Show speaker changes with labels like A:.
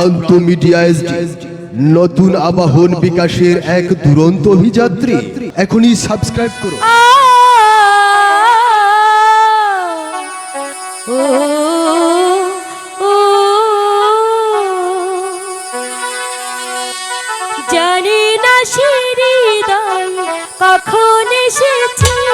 A: প্রান্ত এসডি নতুন আবাহন বিকাশের এক দুরন্ত অভিযাত্রী। এখনই সাবস্ক্রাইব করো।
B: জানি না সে কখন এসেছি।